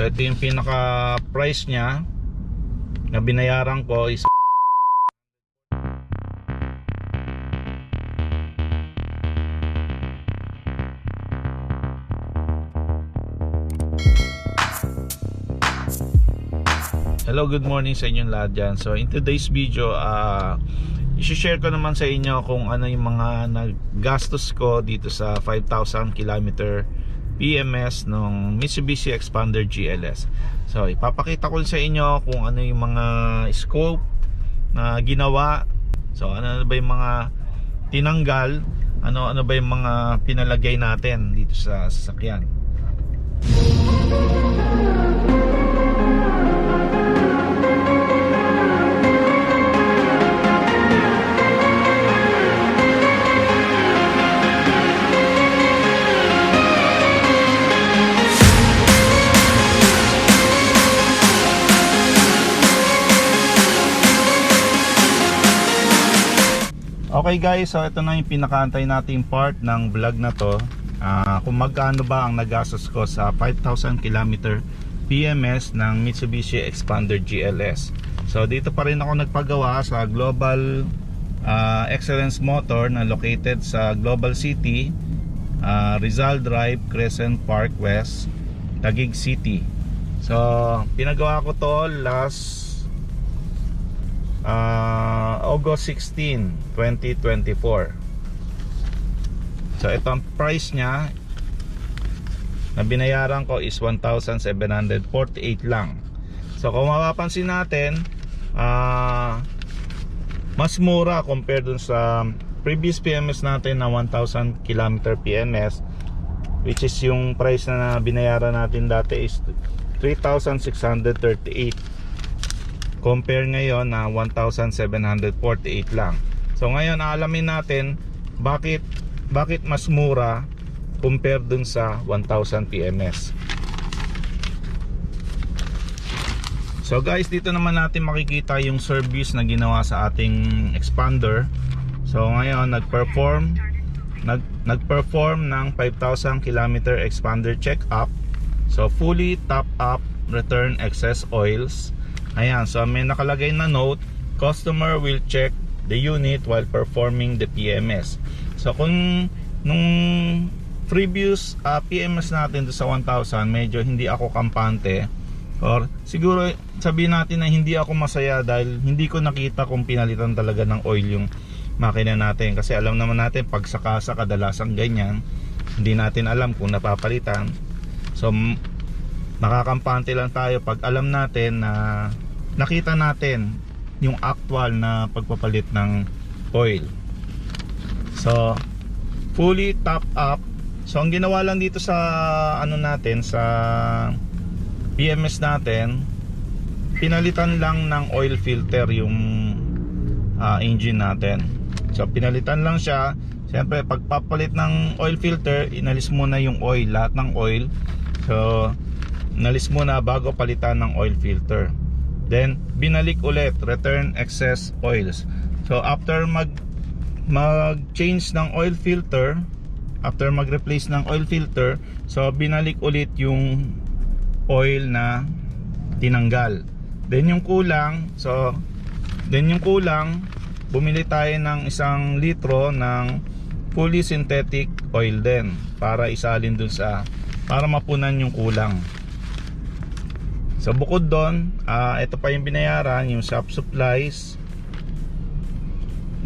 So ito yung pinaka price niya na binayaran ko is Hello, good morning sa inyong lahat dyan. So in today's video, uh, i-share ko naman sa inyo kung ano yung mga naggastos ko dito sa 5,000 km PMS ng Mitsubishi Expander GLS. So ipapakita ko sa inyo kung ano yung mga scope na ginawa. So ano ba yung mga tinanggal, ano ano ba yung mga pinalagay natin dito sa sasakyan. Okay guys, so ito na yung pinakaantay nating part ng vlog na to. Ah, Kung magkano ba ang nagastos ko sa 5,000 km PMS ng Mitsubishi Expander GLS So dito pa rin ako nagpagawa sa Global ah, Excellence Motor na located sa Global City ah, Rizal Drive, Crescent Park West, Taguig City. So pinagawa ko to last Ah, August 16, 2024. So ito ang price niya na binayaran ko is 1,748 lang. So kung mapapansin natin, ah mas mura compared dun sa previous PMS natin na 1,000 km PMS which is yung price na binayaran natin dati is 3,638 compare ngayon na 1,748 lang. So ngayon alamin natin bakit bakit mas mura compare dun sa 1,000 PMS so guys dito naman natin makikita yung service na ginawa sa ating expander. So ngayon nag-perform nag, nag-perform ng 5,000 km expander check up so fully top up return excess oils Ayan, so may nakalagay na note, customer will check the unit while performing the PMS. So kung nung previous uh, PMS natin do sa 1,000, medyo hindi ako kampante. Or siguro sabihin natin na hindi ako masaya dahil hindi ko nakita kung pinalitan talaga ng oil yung makina natin. Kasi alam naman natin pag sa kasa kadalasan ganyan. Hindi natin alam kung napapalitan. So nakakampante lang tayo pag alam natin na nakita natin yung actual na pagpapalit ng oil. So fully top up. So ang ginawa lang dito sa ano natin sa PMS natin pinalitan lang ng oil filter yung ah, engine natin. So pinalitan lang siya. Siyempre, pagpapalit ng oil filter, inalis muna yung oil, lahat ng oil. So, inalis muna bago palitan ng oil filter. Then, binalik ulit, return excess oils. So, after mag mag-change ng oil filter, after mag-replace ng oil filter, so binalik ulit yung oil na tinanggal. Then yung kulang, so then yung kulang, bumili tayo ng isang litro ng fully synthetic oil din para isalin dun sa para mapunan yung kulang. So bukod doon, ah ito pa yung binayaran, yung shop supplies,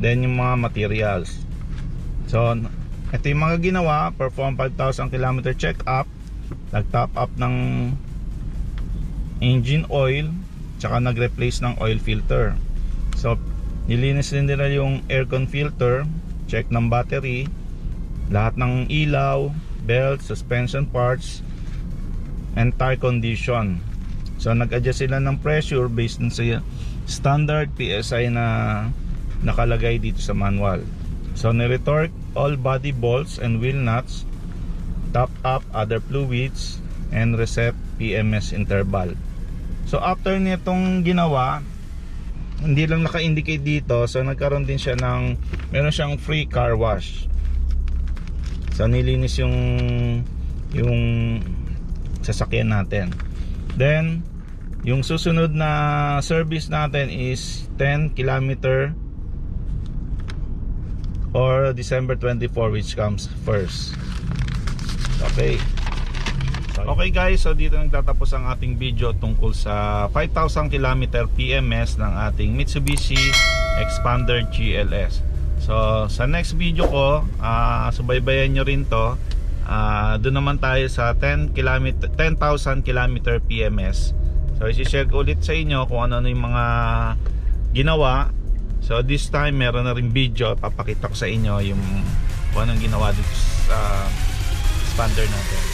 then yung mga materials. So ito yung mga ginawa, perform 5,000 km check up, nag-top up ng engine oil, tsaka nag-replace ng oil filter. So nilinis din nila yung aircon filter, check ng battery, lahat ng ilaw, belt, suspension parts, and tire condition. So nag-adjust sila ng pressure based sa standard PSI na nakalagay dito sa manual. So niretorque all body bolts and wheel nuts, top up other fluids, and reset PMS interval. So after nitong ginawa, hindi lang naka-indicate dito, so nagkaroon din siya ng meron siyang free car wash. So nilinis yung yung sasakyan natin. Then, yung susunod na service natin is 10 kilometer or December 24 which comes first. Okay. Okay guys, so dito nagtatapos ang ating video tungkol sa 5,000 km PMS ng ating Mitsubishi Expander GLS. So sa next video ko, ah, subaybayan nyo rin to. Ah, doon naman tayo sa 10 km 10,000 km PMS. So isi-share ulit sa inyo kung ano-ano yung mga ginawa. So this time meron na rin video, papakita ko sa inyo yung kung anong ginawa dito sa expander natin.